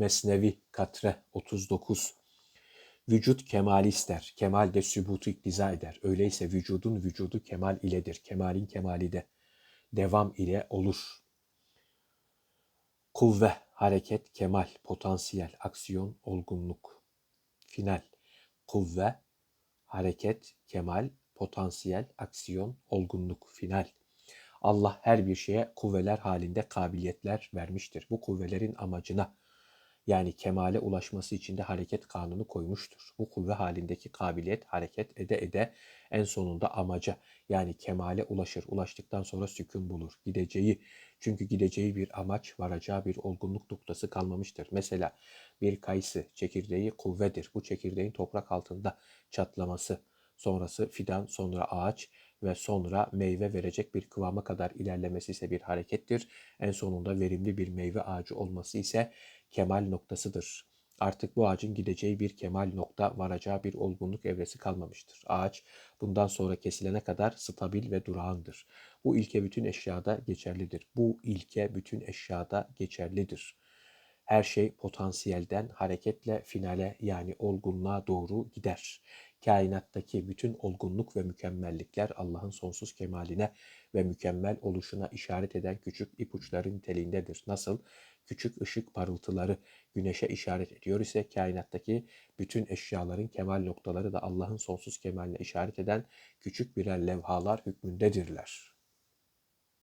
Mesnevi Katre 39 Vücut kemal ister, kemal de sübutu iktiza eder. Öyleyse vücudun vücudu kemal iledir, kemalin kemali de devam ile olur. Kuvve, hareket, kemal, potansiyel, aksiyon, olgunluk. Final. Kuvve, hareket, kemal, potansiyel, aksiyon, olgunluk. Final. Allah her bir şeye kuvveler halinde kabiliyetler vermiştir. Bu kuvvelerin amacına yani kemale ulaşması için de hareket kanunu koymuştur. Bu kuvve halindeki kabiliyet hareket ede ede en sonunda amaca yani kemale ulaşır. Ulaştıktan sonra sükun bulur. Gideceği çünkü gideceği bir amaç, varacağı bir olgunluk noktası kalmamıştır. Mesela bir kayısı çekirdeği kuvvedir. Bu çekirdeğin toprak altında çatlaması, sonrası fidan, sonra ağaç ve sonra meyve verecek bir kıvama kadar ilerlemesi ise bir harekettir. En sonunda verimli bir meyve ağacı olması ise kemal noktasıdır. Artık bu ağacın gideceği bir kemal nokta, varacağı bir olgunluk evresi kalmamıştır. Ağaç bundan sonra kesilene kadar stabil ve durağandır. Bu ilke bütün eşyada geçerlidir. Bu ilke bütün eşyada geçerlidir. Her şey potansiyelden hareketle finale yani olgunluğa doğru gider. Kainattaki bütün olgunluk ve mükemmellikler Allah'ın sonsuz kemaline ve mükemmel oluşuna işaret eden küçük ipuçları niteliğindedir. Nasıl? Küçük ışık parıltıları güneşe işaret ediyor ise kainattaki bütün eşyaların kemal noktaları da Allah'ın sonsuz kemaline işaret eden küçük birer levhalar hükmündedirler.